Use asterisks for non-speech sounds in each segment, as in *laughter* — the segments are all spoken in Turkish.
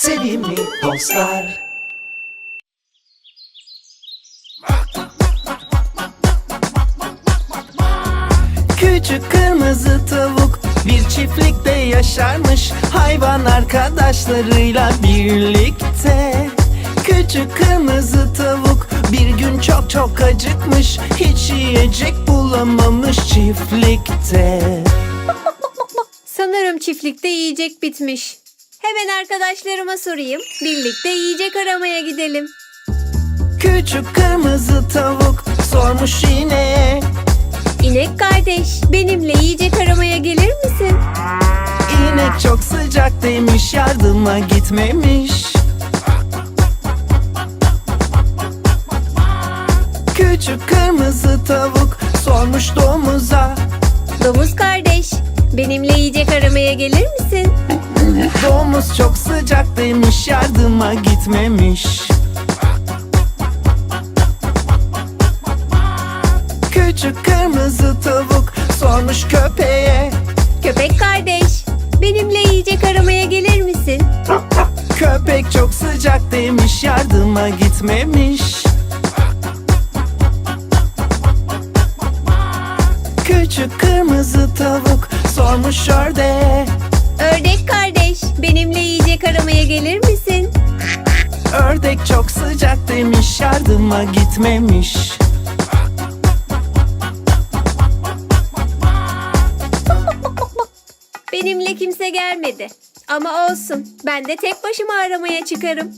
sevimli dostlar. Küçük kırmızı tavuk bir çiftlikte yaşarmış Hayvan arkadaşlarıyla birlikte Küçük kırmızı tavuk bir gün çok çok acıkmış Hiç yiyecek bulamamış çiftlikte *laughs* Sanırım çiftlikte yiyecek bitmiş. Hemen arkadaşlarıma sorayım. Birlikte yiyecek aramaya gidelim. Küçük kırmızı tavuk sormuş ineğe İnek kardeş, benimle yiyecek aramaya gelir misin? İnek çok sıcak demiş yardıma gitmemiş Küçük kırmızı tavuk sormuş domuza Domuz kardeş, benimle yiyecek aramaya gelir misin? Domuz çok sıcak demiş yardıma gitmemiş Küçük kırmızı tavuk sormuş köpeğe Köpek kardeş, benimle yiyecek aramaya gelir misin? Köpek çok sıcak demiş yardıma gitmemiş Küçük kırmızı tavuk sormuş ördeğe Ördek kardeş, benimle yiyecek aramaya gelir misin? Ördek çok sıcak demiş yardıma gitmemiş Benimle kimse gelmedi. Ama olsun, ben de tek başıma aramaya çıkarım.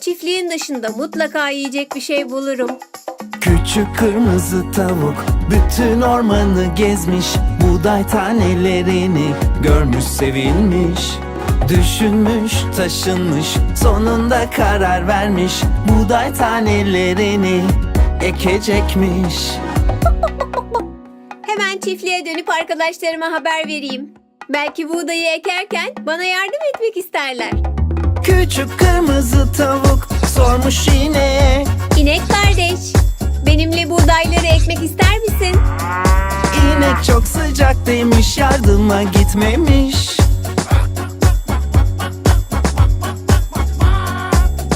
Çiftliğin dışında mutlaka yiyecek bir şey bulurum. Küçük kırmızı tavuk bütün ormanı gezmiş Buğday tanelerini görmüş sevinmiş Düşünmüş taşınmış sonunda karar vermiş Buğday tanelerini ekecekmiş Hemen çiftliğe dönüp arkadaşlarıma haber vereyim. Belki buğdayı ekerken bana yardım etmek isterler. Küçük kırmızı tavuk sormuş ineğe İnek çok sıcak demiş yardıma gitmemiş.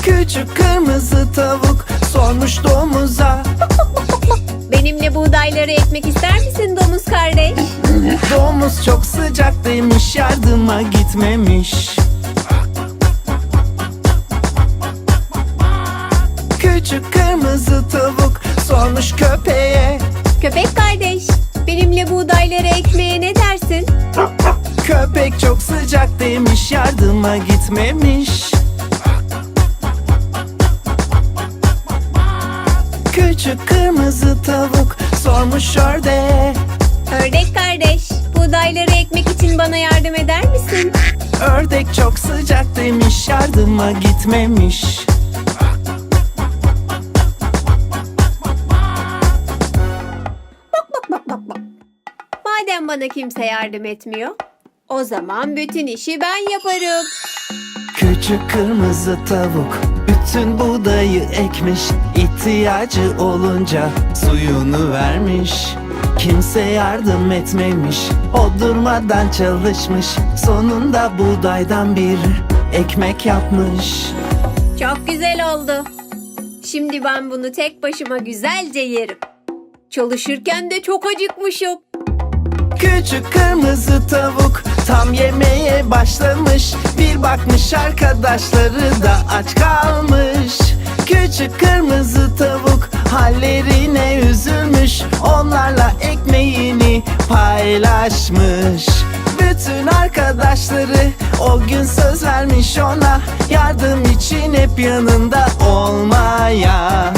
Küçük kırmızı tavuk sormuş domuza. Benimle buğdayları ekmek ister misin domuz kardeş? Domuz çok sıcak demiş yardıma gitmemiş. Küçük buğdayları ekmeye ne dersin? Köpek çok sıcak demiş yardıma gitmemiş Küçük kırmızı tavuk sormuş ördeğe Ördek kardeş, buğdayları ekmek için bana yardım eder misin? Ördek çok sıcak demiş yardıma gitmemiş Madem bana kimse yardım etmiyor, o zaman bütün işi ben yaparım. Küçük kırmızı tavuk bütün buğdayı ekmiş ihtiyacı olunca suyunu vermiş Kimse yardım etmemiş o durmadan çalışmış Sonunda buğdaydan bir ekmek yapmış Çok güzel oldu. Şimdi ben bunu tek başıma güzelce yerim. Çalışırken de çok acıkmışım. Küçük kırmızı tavuk tam yemeye başlamış. Bir bakmış arkadaşları da aç kalmış. Küçük kırmızı tavuk hallerine üzülmüş. Onlarla ekmeğini paylaşmış. Bütün arkadaşları o gün söz vermiş ona. Yardım için hep yanında olmaya